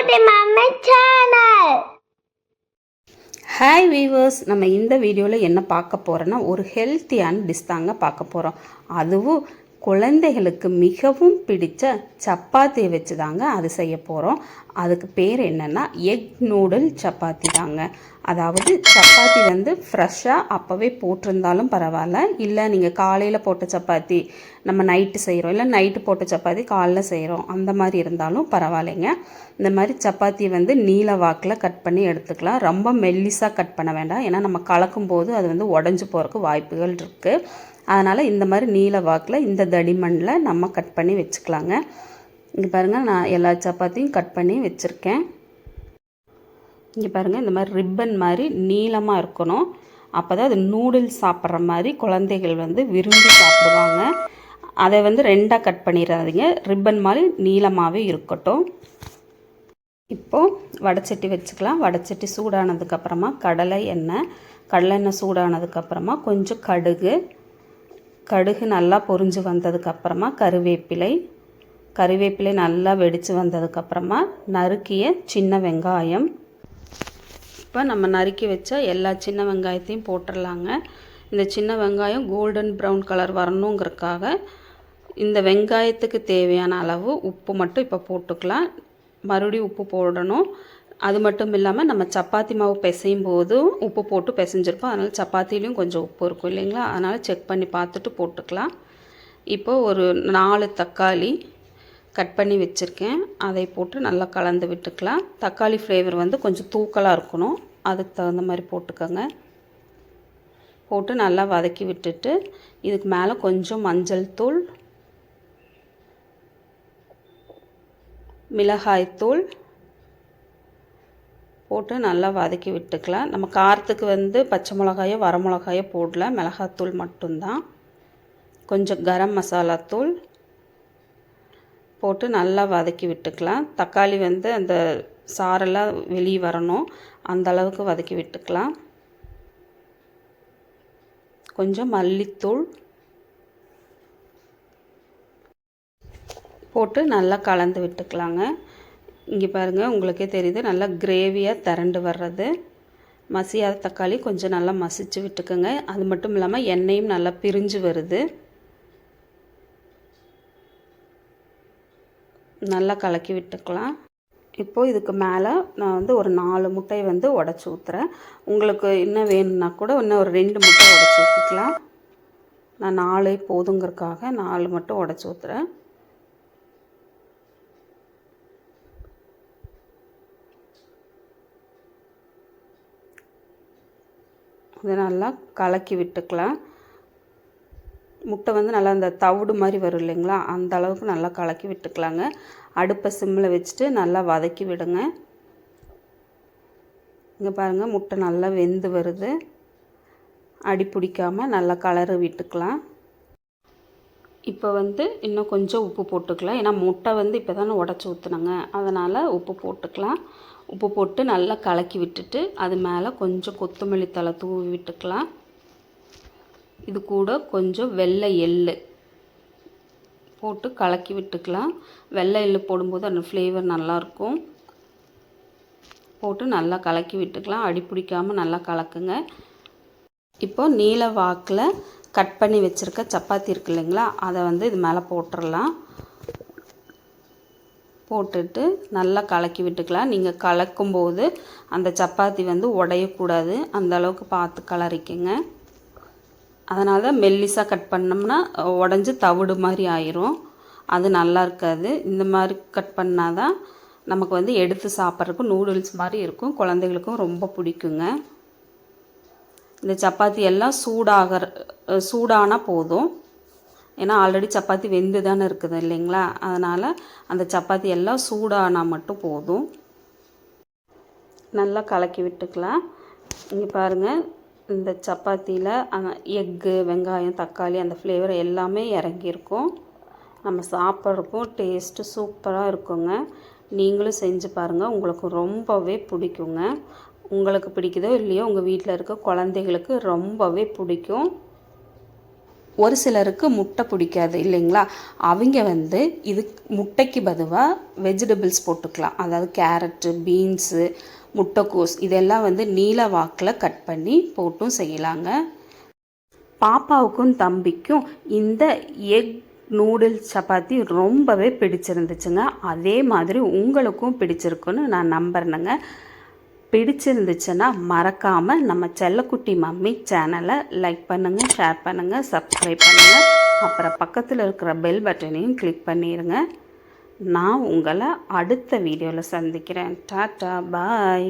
குட்டி mummy channel hi viewers நம்ம இந்த வீடியோவில் என்ன பார்க்க போகிறோன்னா ஒரு ஹெல்த்தியான டிஷ் தாங்க பார்க்க போகிறோம் அதுவும் குழந்தைகளுக்கு மிகவும் பிடித்த சப்பாத்தி வச்சு தாங்க அது செய்ய போகிறோம் அதுக்கு பேர் என்னென்னா எக் நூடுல் சப்பாத்தி தாங்க. அதாவது சப்பாத்தி வந்து ஃப்ரெஷ்ஷாக அப்போவே போட்டிருந்தாலும் பரவாயில்ல. இல்லை நீங்கள் காலையில் போட்ட சப்பாத்தி நம்ம நைட்டு செய்கிறோம் இல்லை நைட்டு போட்ட சப்பாத்தி காலைல செய்கிறோம் அந்த மாதிரி இருந்தாலும் பரவாயில்லைங்க. இந்த மாதிரி சப்பாத்தி வந்து நீல வாக்கில் கட் பண்ணி எடுத்துக்கலாம். ரொம்ப மெல்லிஸாக கட் பண்ண வேண்டாம். ஏன்னா நம்ம கலக்கும் போது அது வந்து உடஞ்சி போகிறதுக்கு வாய்ப்புகள் இருக்குது அதனால் இந்த மாதிரி நீல வாக்கில் இந்த தடிமண்ணில் நம்ம கட் பண்ணி வச்சுக்கலாங்க. இங்கே பாருங்கள் நான் எல்லா சப்பாத்தியும் கட் பண்ணி வச்சுருக்கேன். இங்கே பாருங்கள் இந்த மாதிரி ரிப்பன் மாதிரி நீளமாக இருக்கணும். அப்போ தான் அது நூடுல்ஸ் சாப்பிட்ற மாதிரி குழந்தைகள் வந்து விரும்பி சாப்பிடுவாங்க. அதை வந்து ரெண்டாக கட் பண்ணிடாதீங்க. ரிப்பன் மாதிரி நீளமாகவே இருக்கட்டும். இப்போது வடைச்சட்டி வச்சுக்கலாம். வடச்சட்டி சூடானதுக்கப்புறமா கடலை எண்ணெய் கடலை எண்ணெய் சூடானதுக்கப்புறமா கொஞ்சம் கடுகு கடுகு நல்லா பொரிஞ்சு வந்ததுக்கப்புறமா கருவேப்பிலை. கருவேப்பிலை நல்லா வெடித்து வந்ததுக்கப்புறமா நறுக்கிய சின்ன வெங்காயம். இப்போ நம்ம நறுக்கி வச்ச எல்லா சின்ன வெங்காயத்தையும் போட்டுடலாங்க இந்த சின்ன வெங்காயம் கோல்டன் ப்ரௌன் கலர் வரணுங்கிறதுக்காக இந்த வெங்காயத்துக்கு தேவையான அளவு உப்பு மட்டும் இப்போ போட்டுக்கலாம். மறுபடியும் உப்பு போடணும். அது மட்டும் இல்லாமல் நம்ம சப்பாத்தி மாவு பிசையும் போதும் உப்பு போட்டு பிசைஞ்சிருப்போம் அதனால் சப்பாத்திலையும் கொஞ்சம் உப்பு இருக்கும் இல்லைங்களா? அதனால் செக் பண்ணி பார்த்துட்டு போட்டுக்கலாம். இப்போது ஒரு நாலு தக்காளி கட் பண்ணி வச்சுருக்கேன். அதை போட்டு நல்லா கலந்து விட்டுக்கலாம். தக்காளி ஃப்ளேவர் வந்து கொஞ்சம் தூக்கலாக இருக்கணும். அதுக்கு தகுந்த மாதிரி போட்டுக்கோங்க. போட்டு நல்லா வதக்கி விட்டுட்டு இதுக்கு மேலே கொஞ்சம் மஞ்சள் தூள் மிளகாய்த்தூள் போட்டு நல்லா வதக்கி விட்டுக்கலாம். நம்ம காரத்துக்கு வந்து பச்சை மிளகாயோ வர மிளகாயோ போடல. மிளகாத்தூள் மட்டும்தான். கொஞ்சம் கரம் மசாலாத்தூள் போட்டு நல்லா வதக்கி விட்டுக்கலாம். தக்காளி வந்து அந்த சாரெல்லாம் வெளியே வரணும். அந்த அளவுக்கு வதக்கி விட்டுக்கலாம். கொஞ்சம் மல்லித்தூள் போட்டு நல்லா கலந்து விட்டுக்கலாங்க. இங்கே பாருங்கள் உங்களுக்கே தெரியுது. நல்லா கிரேவியாக திரண்டு வர்றது. மசியாத தக்காளி கொஞ்சம் நல்லா மசிச்சு விட்டுக்கோங்க. அது மட்டும் இல்லாமல் எண்ணெயும் நல்லா பிரிஞ்சு வருது. நல்லா கலக்கி விட்டுக்கலாம். இப்போது இதுக்கு மேலே நான் வந்து ஒரு நாலு முட்டையை வந்து உடச்சி ஊற்றுறேன் உங்களுக்கு இன்னும் வேணும்னா கூட இன்னும் ஒரு ரெண்டு முட்டை உடச்சி ஊற்றிக்கலாம் நான் நாலே போதுங்கிறதுக்காக நாலு மட்டும் உடச்சி ஊற்றுறேன் இதை நல்லா கலக்கி விட்டுக்கலாம். முட்டை வந்து நல்லா அந்த தவிடு மாதிரி வரும் இல்லைங்களா? அந்த அளவுக்கு நல்லா கலக்கி விட்டுக்கலாங்க. அடுப்பை சிம்மில் வச்சுட்டு நல்லா வதக்கி விடுங்க. இங்கே பாருங்கள் முட்டை நல்லா வெந்து வருது. அடி பிடிக்காமல் நல்லா கலரு விட்டுக்கலாம். இப்போ வந்து இன்னும் கொஞ்சம் உப்பு போட்டுக்கலாம். ஏன்னா முட்டை வந்து இப்போ தானே உடச்சி ஊற்றுனாங்க அதனால் உப்பு போட்டுக்கலாம். உப்பு போட்டு நல்லா கலக்கி விட்டுட்டு அது மேலே கொஞ்சம் கொத்தமல்லி தலை தூவி விட்டுக்கலாம். இது கூட கொஞ்சம் வெள்ளை எள்ளு போட்டு கலக்கி விட்டுக்கலாம். வெள்ளை எள்ளு போடும்போது அந்த ஃப்ளேவர் நல்லாயிருக்கும் போட்டு நல்லா கலக்கி விட்டுக்கலாம். அடி பிடிக்காமல் நல்லா கலக்குங்க. இப்போ நீல வாக்கில் கட் பண்ணி வச்சுருக்க சப்பாத்தி இருக்கு இல்லைங்களா? அதை வந்து இது மேலே போட்டுடலாம் போட்டுட்டு நல்லா கலக்கி விட்டுக்கலாம். நீங்கள் கலக்கும்போது அந்த சப்பாத்தி வந்து உடையக்கூடாது. அந்த அளவுக்கு பார்த்து கலரிக்குங்க. அதனால தான் மெல்லிஸாக கட் பண்ணோம்னா உடஞ்சி தவிடு மாதிரி ஆயிரும். அது நல்லா இருக்காது. இந்த மாதிரி கட் பண்ணால் தான் நமக்கு வந்து எடுத்து சாப்பிட்றதுக்கு நூடுல்ஸ் மாதிரி இருக்கும். குழந்தைகளுக்கும் ரொம்ப பிடிக்குங்க. இந்த சப்பாத்தி எல்லாம் சூடாகிற சூடானால் போதும். ஏன்னா ஆல்ரெடி சப்பாத்தி வெந்து தானே இருக்குது இல்லைங்களா? அதனால் அந்த சப்பாத்தி எல்லாம் சூடானால் மட்டும் போதும். நல்லா கலக்கி விட்டுக்கலாம். இங்கே பாருங்கள் இந்த சப்பாத்தியில் எக்கு வெங்காயம் தக்காளி அந்த ஃப்ளேவர் எல்லாமே இறங்கியிருக்கும். நம்ம சாப்பிட்றக்கும் டேஸ்ட்டு சூப்பராக இருக்குங்க. நீங்களும் செஞ்சு பாருங்கள் உங்களுக்கு ரொம்பவே பிடிக்குங்க. உங்களுக்கு பிடிக்குதோ இல்லையோ உங்கள் வீட்டில் இருக்க குழந்தைகளுக்கு ரொம்பவே பிடிக்கும். ஒரு சிலருக்கு முட்டை பிடிக்காது இல்லைங்களா? அவங்க வந்து இது முட்டைக்கு பதுவாக வெஜிடபிள்ஸ் போட்டுக்கலாம். அதாவது கேரட்டு பீன்ஸு முட்டைக்கோஸ் இதெல்லாம் வந்து நீல வாக்கில் கட் பண்ணி போட்டும் செய்யலாங்க. பாப்பாவுக்கும் தம்பிக்கும் இந்த எக் நூடுல்ஸ் சப்பாத்தி ரொம்பவே பிடிச்சிருந்துச்சுங்க. அதே மாதிரி உங்களுக்கும் பிடிச்சிருக்குன்னு நான் நம்புறேனுங்க. பிடிச்சிருந்துச்சுன்னா மறக்காமல் நம்ம செல்லக்குட்டி மம்மி சேனலை லைக் பண்ணுங்கள் ஷேர் பண்ணுங்கள் சப்ஸ்கிரைப் பண்ணுங்கள் அப்புறம் பக்கத்தில் இருக்கிற பெல் பட்டனையும் கிளிக் பண்ணிடுங்க நான் உங்களை அடுத்த வீடியோவில் சந்திக்கிறேன். Tata bye.